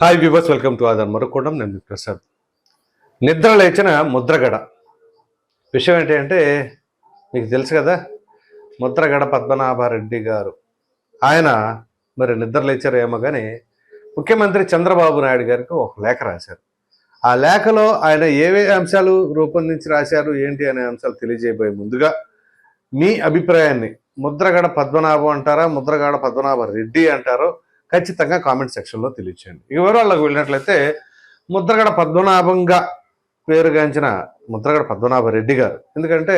Hi viewers welcome to other మరొకటం నేను ప్రసాద్. నిద్ర లేచిన ముద్రగడ. విషయం ఏంటి అంటే మీకు తెలుసు కదా ముద్రగడ పద్మనాభారెడ్డి గారు. ఆయన మరి నిద్ర లేచారేమో కానీ ముఖ్యమంత్రి చంద్రబాబు నాయుడు గారికి ఒక లేఖ రాశారు. ఆ లేఖలో ఆయన ఏవే అంశాలు రూపొందించి రాశారు ఏంటి అనే అంశాలు తెలియజేయబోయే ముందుగా మీ అభిప్రాయాన్ని ముద్రగడ పద్మనాభం అంటారా ముద్రగడ పద్మనాభ రెడ్డి అంటారో ఖచ్చితంగా కామెంట్ సెక్షన్లో తెలియచేయండి. ఇక వివరాల్లోకి వెళ్ళినట్లయితే ముద్రగడ పద్మనాభంగా పేరుగాంచిన ముద్రగడ పద్మనాభ రెడ్డి గారు. ఎందుకంటే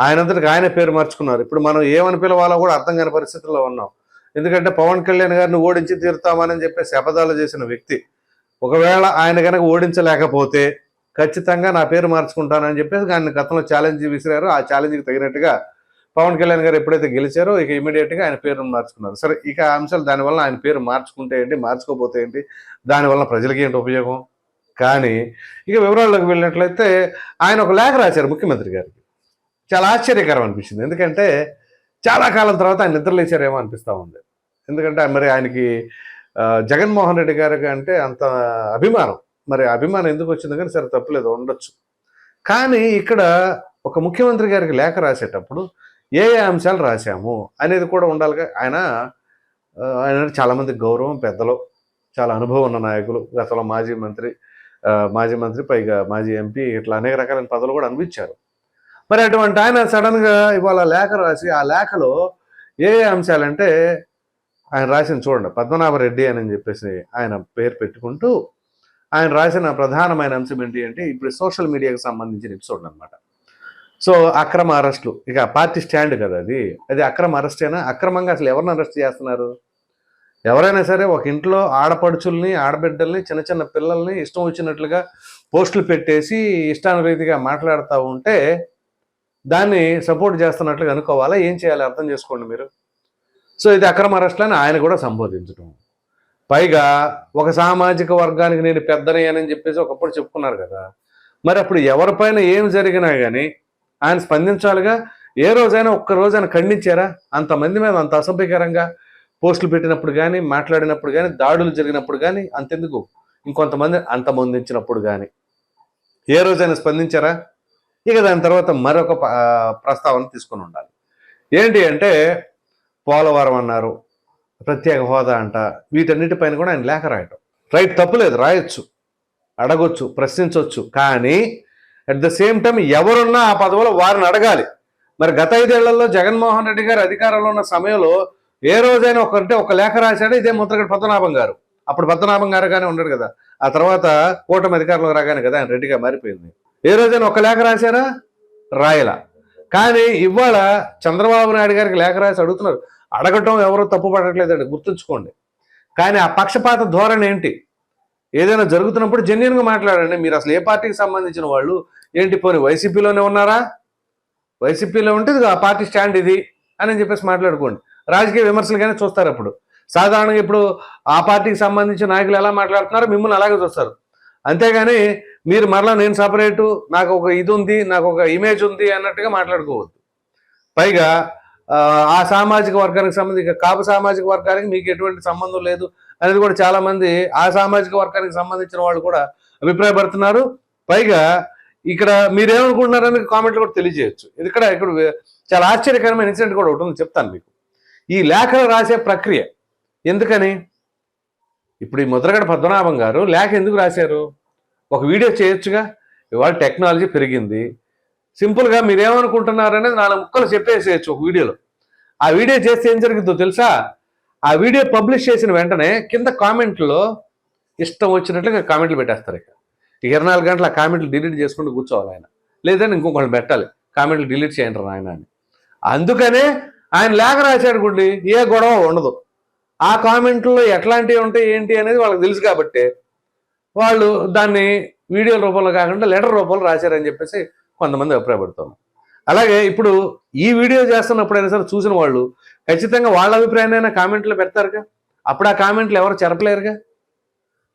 ఆయనంతటికి ఆయన పేరు మార్చుకున్నారు. ఇప్పుడు మనం ఏమని పిలవాలో కూడా అర్థం కాని పరిస్థితుల్లో ఉన్నాం. ఎందుకంటే పవన్ కళ్యాణ్ గారిని ఓడించి తీరుతామని చెప్పేసి అబద్ధాలు చేసిన వ్యక్తి. ఒకవేళ ఆయన కనుక ఓడించలేకపోతే ఖచ్చితంగా నా పేరు మార్చుకుంటానని చెప్పేసి ఆయన గతంలో ఛాలెంజ్ విసిరారు. ఆ ఛాలెంజ్కి తగినట్టుగా పవన్ కళ్యాణ్ గారు ఎప్పుడైతే గెలిచారో ఇక ఇమీడియట్గా ఆయన పేరును మార్చుకున్నారు. సరే ఇక అంశాలు దానివల్ల ఆయన పేరు మార్చుకుంటే ఏంటి మార్చుకోపోతే ఏంటి? దానివల్ల ప్రజలకి ఏంటి ఉపయోగం? కానీ ఇక వివరాల్లోకి వెళ్ళినట్లయితే ఆయన ఒక లేఖ రాశారు ముఖ్యమంత్రి గారికి. చాలా ఆశ్చర్యకరం అనిపించింది. ఎందుకంటే చాలా కాలం తర్వాత ఆయన నిద్రలేచారేమో అనిపిస్తూ ఉంది. ఎందుకంటే మరి ఆయనకి జగన్మోహన్ రెడ్డి గారికి అంటే అంత అభిమానం. మరి ఆ అభిమానం ఎందుకు వచ్చింది కానీ సరే తప్పులేదు ఉండొచ్చు. కానీ ఇక్కడ ఒక ముఖ్యమంత్రి గారికి లేఖ రాసేటప్పుడు ఏ ఏ అంశాలు రాశాము అనేది కూడా ఉండాలిగా. ఆయన ఆయన చాలామంది గౌరవం పెద్దలు చాలా అనుభవం ఉన్న నాయకులు గతంలో మాజీ మంత్రి మాజీ మంత్రి పైగా మాజీ ఎంపీ ఇట్లా అనేక రకాలైన పదవులు కూడా అనిపించారు మరి అటువంటి ఆయన సడన్గా ఇవాళ లేఖ రాసి ఆ లేఖలో ఏ ఏ అంశాలంటే ఆయన రాసిన చూడండి పద్మనాభరెడ్డి అని చెప్పేసి ఆయన పేరు పెట్టుకుంటూ ఆయన రాసిన ప్రధానమైన అంశం ఏంటి అంటే ఇప్పుడు సోషల్ మీడియాకు సంబంధించిన ఎపిసోడ్ అనమాట సో అక్రమ అరెస్టులు. ఇక పార్టీ స్టాండ్ కదా అది. అది అక్రమ అరెస్టేనా? అక్రమంగా అసలు ఎవరిని అరెస్ట్ చేస్తున్నారు? ఎవరైనా సరే ఒక ఇంట్లో ఆడపడుచుల్ని ఆడబిడ్డల్ని చిన్న చిన్న పిల్లల్ని ఇష్టం వచ్చినట్లుగా పోస్టులు పెట్టేసి ఇష్టానురీతిగా మాట్లాడుతూ ఉంటే దాన్ని సపోర్ట్ చేస్తున్నట్లుగా అనుకోవాలా? ఏం చేయాలి అర్థం చేసుకోండి మీరు. సో ఇది అక్రమ అరెస్టులని ఆయన కూడా సంబోధించడం. పైగా ఒక సామాజిక వర్గానికి నేను పెద్దనే అని చెప్పేసి ఒకప్పుడు చెప్పుకున్నారు కదా. మరి అప్పుడు ఎవరిపైన ఏం జరిగినా కానీ ఆయన స్పందించాలిగా? ఏ రోజైనా ఒక్క రోజైనా ఆయన ఖండించారా? అంతమంది మీద అంత అసభ్యకరంగా పోస్టులు పెట్టినప్పుడు కానీ మాట్లాడినప్పుడు కానీ దాడులు జరిగినప్పుడు కానీ అంతెందుకు? ఇంకొంతమంది అంతమొందించినప్పుడు కానీ ఏ రోజైనా స్పందించారా? ఇక దాని తర్వాత మరొక ప్రస్తావన తీసుకొని ఉండాలి. ఏంటి అంటే పోలవరం అన్నారు ప్రత్యేక హోదా అంట వీటన్నిటిపైన కూడా ఆయన లేఖ రాయటం. రైట్ తప్పులేదు రాయొచ్చు అడగొచ్చు ప్రశ్నించవచ్చు కానీ అట్ ద సేమ్ టైం ఎవరున్నా ఆ పదవులో వారిని అడగాలి. మరి గత ఐదేళ్ళలో జగన్మోహన్ రెడ్డి గారు అధికారంలో ఉన్న సమయంలో ఏ రోజైనా ఒకరంటే ఒక లేఖ రాశాడు ఇదే ముద్రగడ పద్మనాభం గారు. అప్పుడు పద్మనాభం గారుగానే ఉన్నాడు కదా. ఆ తర్వాత కూటమి అధికారంలో రాగానే కదా ఆయన రెడ్డిగా మారిపోయింది. ఏ రోజైనా ఒక లేఖ రాశారా? రాయలా. కానీ ఇవాళ చంద్రబాబు నాయుడు గారికి లేఖ రాసి అడుగుతున్నారు. అడగటం ఎవరో తప్పు పడట్లేదండి గుర్తుంచుకోండి. కానీ ఆ పక్షపాత ధోరణి ఏంటి? ఏదైనా జరుగుతున్నప్పుడు జెన్యున్గా మాట్లాడండి. మీరు అసలు ఏ పార్టీకి సంబంధించిన వాళ్ళు? ఏంటి పోనీ వైసీపీలోనే ఉన్నారా? వైసీపీలో ఉంటే ఆ పార్టీ స్టాండ్ ఇది అని చెప్పేసి మాట్లాడుకోండి. రాజకీయ విమర్శలుగానే చూస్తారు అప్పుడు. సాధారణంగా ఇప్పుడు ఆ పార్టీకి సంబంధించిన నాయకులు ఎలా మాట్లాడుతున్నారో మిమ్మల్ని అలాగే చూస్తారు. అంతేగాని మీరు మరలా నేను సపరేటు నాకు ఒక ఇది ఉంది నాకు ఒక ఇమేజ్ ఉంది అన్నట్టుగా మాట్లాడుకోవద్దు. పైగా ఆ, సామాజిక వర్గానికి సంబంధించి కాపు సామాజిక వర్గానికి మీకు ఎటువంటి సంబంధం లేదు అనేది కూడా చాలామంది ఆ సామాజిక వర్గానికి సంబంధించిన వాళ్ళు కూడా అభిప్రాయపడుతున్నారు. పైగా ఇక్కడ మీరేమనుకుంటున్నారని కామెంట్లు కూడా తెలియజేయచ్చు. ఇది ఇక్కడ ఇక్కడ చాలా ఆశ్చర్యకరమైన ఇన్సిడెంట్ కూడా ఒకటి ఉంది చెప్తాను మీకు. ఈ లేఖలు రాసే ప్రక్రియ ఎందుకని? ఇప్పుడు ఈ ముద్రగడ పద్మనాభం గారు లేఖ ఎందుకు రాశారు? ఒక వీడియో చేయొచ్చుగా? ఇవాళ టెక్నాలజీ పెరిగింది. సింపుల్గా మీరేమనుకుంటున్నారనేది నాలుగు ముక్కలు చెప్పేసేయచ్చు ఒక వీడియోలో. ఆ వీడియో చేస్తే ఏం జరిగిందో తెలుసా? ఆ వీడియో పబ్లిష్ చేసిన వెంటనే కింద కామెంట్లో ఇష్టం వచ్చినట్లుగా కామెంట్లు పెట్టేస్తారు ఇక ఇరవై నాలుగు గంటల ఆ కామెంట్లు డిలీట్ చేసుకుంటూ కూర్చోవాలి ఆయన. లేదంటే ఇంకొకళ్ళు పెట్టాలి. కామెంట్లు డిలీట్ చేయండి ఆయన అని. అందుకనే ఆయన లేఖ రాశాడు గుండి ఏ గొడవ ఉండదు. ఆ కామెంట్లో ఎట్లాంటివి ఉంటాయి ఏంటి అనేది వాళ్ళకి తెలుసు కాబట్టి వాళ్ళు దాన్ని వీడియో రూపంలో కాకుండా లెటర్ రూపంలో రాశారని చెప్పేసి కొంతమంది అభిప్రాయపడుతున్నాం అలాగే ఇప్పుడు ఈ వీడియో చేస్తున్నప్పుడైనా సరే చూసిన వాళ్ళు ఖచ్చితంగా వాళ్ళ అభిప్రాయాన్ని కామెంట్లు పెడతారుగా? అప్పుడు ఆ కామెంట్లు ఎవరు చెరపలేరుగా?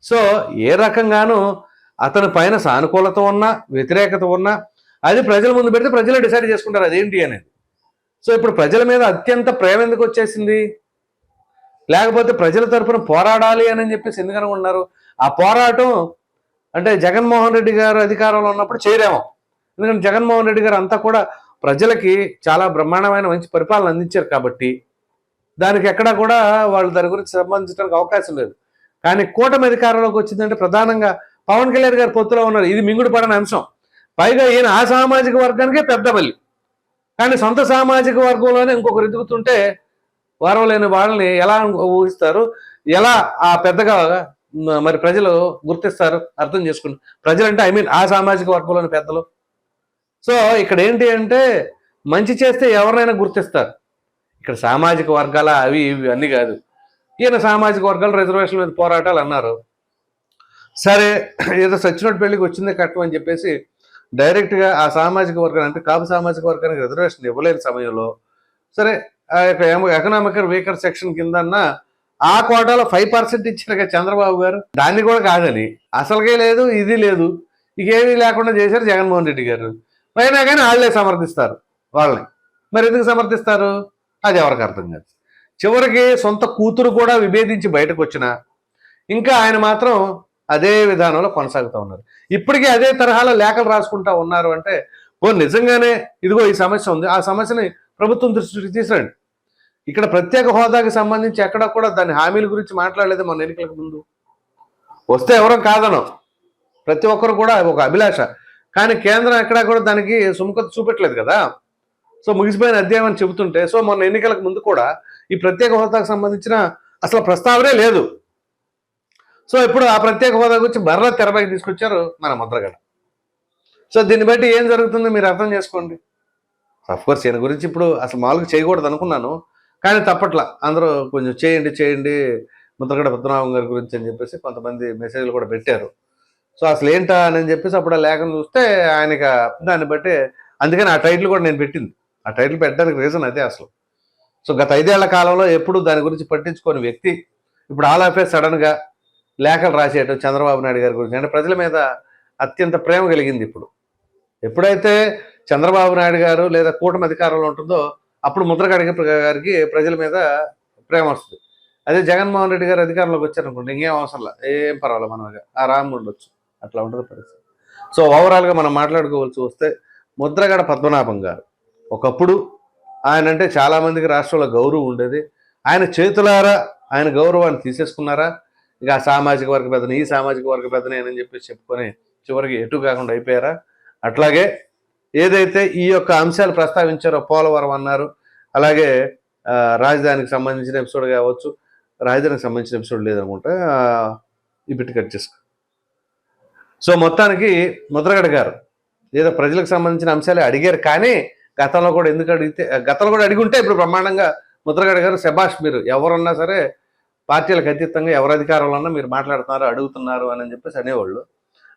సో ఏ రకంగానూ అతని పైన సానుకూలత ఉన్నా వ్యతిరేకత ఉన్నా అది ప్రజల ముందు పెడితే ప్రజలే డిసైడ్ చేసుకుంటారు అదేంటి అనేది. సో ఇప్పుడు ప్రజల మీద అత్యంత ప్రేమ ఎందుకు వచ్చేసింది? లేకపోతే ప్రజల తరఫున పోరాడాలి అని చెప్పేసి ఎందుకు అనుకుంటున్నారు? ఆ పోరాటం అంటే జగన్మోహన్ రెడ్డి గారు అధికారంలో ఉన్నప్పుడు చేయలేము. ఎందుకంటే జగన్మోహన్ రెడ్డి గారు అంతా కూడా ప్రజలకి చాలా బ్రహ్మాండమైన మంచి పరిపాలన అందించారు కాబట్టి దానికి ఎక్కడా కూడా వాళ్ళు దాని గురించి సంబంధించడానికి అవకాశం లేదు. కానీ కూటమి అధికారంలోకి వచ్చిందంటే ప్రధానంగా పవన్ కళ్యాణ్ గారు పొత్తులో ఉన్నారు. ఇది మింగుడు పడని అంశం. పైగా ఈయన ఆ సామాజిక వర్గానికే పెద్ద బలి. కానీ సొంత సామాజిక వర్గంలోనే ఇంకొకరు ఎదుగుతుంటే వారం లేని వాళ్ళని ఎలా ఊహిస్తారు? ఎలా ఆ పెద్దగా మరి ప్రజలు గుర్తిస్తారు? అర్థం చేసుకుని. ప్రజలంటే ఐ మీన్ ఆ సామాజిక వర్గంలోని పెద్దలు. సో ఇక్కడ ఏంటి అంటే మంచి చేస్తే ఎవరినైనా గుర్తిస్తారు. ఇక్కడ సామాజిక వర్గాల అవి ఇవి అన్నీ కాదు. ఈయన సామాజిక వర్గాలు రిజర్వేషన్ మీద పోరాటాలు అన్నారు. సరే ఏదో సచ్చినోటి పెళ్ళికి వచ్చిందే కట్టం అని చెప్పేసి డైరెక్ట్గా ఆ సామాజిక వర్గాన్ని అంటే కాపు సామాజిక వర్గానికి రిజర్వేషన్ ఇవ్వలేని సమయంలో సరే ఆ యొక్క ఎకనామిక్ వీకర్ సెక్షన్ కింద ఆ కోటాలో ఫైవ్ పర్సెంట్ ఇచ్చారు చంద్రబాబు గారు. దాన్ని కూడా కాదని అసలుకే లేదు ఇది లేదు ఇకేమీ లేకుండా చేశారు జగన్మోహన్ రెడ్డి గారు. అయినా కానీ వాళ్ళే సమర్థిస్తారు వాళ్ళని. మరి ఎందుకు సమర్థిస్తారు? అది ఎవరికి అర్థం కాదు. చివరికి సొంత కూతురు కూడా విభేదించి బయటకు వచ్చిన ఇంకా ఆయన మాత్రం అదే విధానంలో కొనసాగుతూ ఉన్నారు. ఇప్పటికీ అదే తరహాలో లేఖలు రాసుకుంటా ఉన్నారు అంటే ఓ నిజంగానే ఇదిగో ఈ సమస్య ఉంది. ఆ సమస్యని ప్రభుత్వం దృష్టికి తీసుకురండి ఇక్కడ ప్రత్యేక హోదాకి సంబంధించి ఎక్కడ కూడా దాని హామీల గురించి మాట్లాడలేదు మన ఎన్నికలకు ముందు. వస్తే ఎవరో కాదనం. ప్రతి ఒక్కరు కూడా ఒక అభిలాష. కానీ కేంద్రం ఎక్కడా కూడా దానికి సుముఖత చూపెట్టలేదు కదా. సో ముగిసిపోయిన అధ్యాయం అని చెబుతుంటే సో మొన్న ఎన్నికలకు ముందు కూడా ఈ ప్రత్యేక హోదాకు సంబంధించిన అసలు ప్రస్తావనే లేదు. సో ఇప్పుడు ఆ ప్రత్యేక హోదా గురించి మరలా తెరపైకి తీసుకొచ్చారు మన ముద్రగడ సో దీన్ని బట్టి ఏం జరుగుతుందో మీరు అర్థం చేసుకోండి. అఫ్ కోర్స్ ఈయన గురించి ఇప్పుడు అసలు మామూలుగా చేయకూడదు అనుకున్నాను కానీ తప్పట్ల. అందరూ కొంచెం చేయండి చేయండి ముద్రగడ పద్మనాభం గారి గురించి అని చెప్పేసి కొంతమంది మెసేజ్లు కూడా పెట్టారు. సో అసలు ఏంటా అని చెప్పేసి అప్పుడు ఆ లేఖను చూస్తే ఆయనకి దాన్ని బట్టి అందుకని ఆ టైటిల్ కూడా నేను పెట్టింది. ఆ టైటిల్ పెట్టడానికి రీజన్ అదే అసలు. సో గత ఐదేళ్ళ కాలంలో ఎప్పుడు దాని గురించి పట్టించుకోని వ్యక్తి ఇప్పుడు ఆల్ ఆఫ్ ఏ సడన్గా లేఖలు రాసేయటం చంద్రబాబు నాయుడు గారి గురించి. అంటే ప్రజల మీద అత్యంత ప్రేమ కలిగింది ఇప్పుడు. ఎప్పుడైతే చంద్రబాబు నాయుడు గారు లేదా కూటమి అధికారంలో ఉంటుందో అప్పుడు ముద్రగడిగ గారికి ప్రజల మీద ప్రేమ వస్తుంది. అదే జగన్మోహన్ రెడ్డి గారు అధికారంలోకి వచ్చారనుకోండి ఇంకేం అవసరం లేదు ఏం పర్వాలేదు మనం ఆరాంగా ఉండొచ్చు. అట్లా ఉంటుంది పరిస్థితి. సో ఓవరాల్గా మనం మాట్లాడుకోవాల్సి వస్తే ముద్రగడ పద్మనాభం గారు ఒకప్పుడు ఆయన అంటే చాలామందికి రాష్ట్రంలో గౌరవం ఉండేది. ఆయన చేతులారా ఆయన గౌరవాన్ని తీసేసుకున్నారా? ఇక ఆ సామాజిక వర్గ పెద్దని ఈ సామాజిక వర్గ పెద్దనేనని చెప్పేసి చెప్పుకొని చివరికి ఎటు కాకుండా అయిపోయారా? అట్లాగే ఏదైతే ఈ యొక్క అంశాలు ప్రస్తావించారో పోలవరం అన్నారు అలాగే రాజధానికి సంబంధించిన ఎపిసోడ్ కావచ్చు రాజధానికి సంబంధించిన ఎపిసోడ్ లేదనుకుంటా ఆ, ఈ బిట్ కట్ చేసుకో. సో మొత్తానికి ముద్రగడ గారు ఏదో ప్రజలకు సంబంధించిన అంశాలే అడిగారు కానీ గతంలో కూడా ఎందుకు అడిగితే గతంలో కూడా అడిగి ఉంటే ఇప్పుడు బ్రహ్మాండంగా ముద్రగడ గారు శభాష్ మీరు ఎవరున్నా సరే పార్టీలకు అతీతంగా ఎవరు అధికారంలో ఉన్నా మీరు మాట్లాడుతున్నారు అడుగుతున్నారు అని చెప్పేసి అనేవాళ్ళు.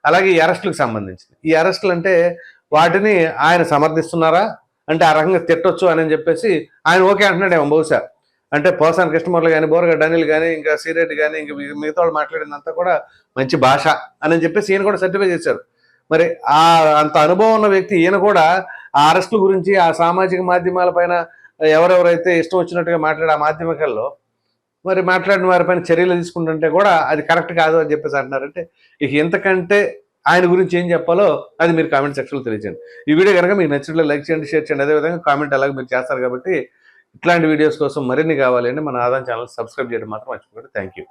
అలాగే ఈ అరెస్టులకు సంబంధించింది. ఈ అరెస్టులు అంటే వాటిని ఆయన సమర్థిస్తున్నారా? అంటే ఆ రకంగా తిట్టొచ్చు అని చెప్పేసి ఆయన ఓకే అంటున్నాడేమో బహుశా. అంటే పోసాని కృష్ణమూర్లు కానీ బోరగడ్డ అనిల్ కానీ ఇంకా సిరెడ్డి కానీ ఇంకా మిగతా వాళ్ళు మాట్లాడినంతా కూడా మంచి భాష అని చెప్పేసి ఈయన కూడా సర్టిఫై చేశారు. మరి ఆ అంత అనుభవం ఉన్న వ్యక్తి ఈయన కూడా ఆ అరెస్టుల గురించి ఆ సామాజిక మాధ్యమాల పైన ఎవరెవరైతే ఇష్టం వచ్చినట్టుగా మాట్లాడే ఆ మాధ్యమికల్లో మరి మాట్లాడిన వారిపైన చర్యలు తీసుకుంటుంటే కూడా అది కరెక్ట్ కాదు అని చెప్పేసి అంటున్నారంటే ఇక ఎంతకంటే ఆయన గురించి ఏం చెప్పాలో అది మీరు కామెంట్ సెక్షన్లో తెలియజేయండి. ఈ వీడియో కనుక మీకు నచ్చినట్లు లైక్ చేయండి షేర్ చేయండి. అదేవిధంగా కామెంట్ అలాగే మీరు చేస్తారు కాబట్టి ఇట్లాంటి వీడియోస్ కోసం మరిన్ని కావాలి అంటే మన ఆదాయం ఛానల్ సబ్స్క్రైబ్ చేయడం మాత్రం మర్చిపోకండి. Thank you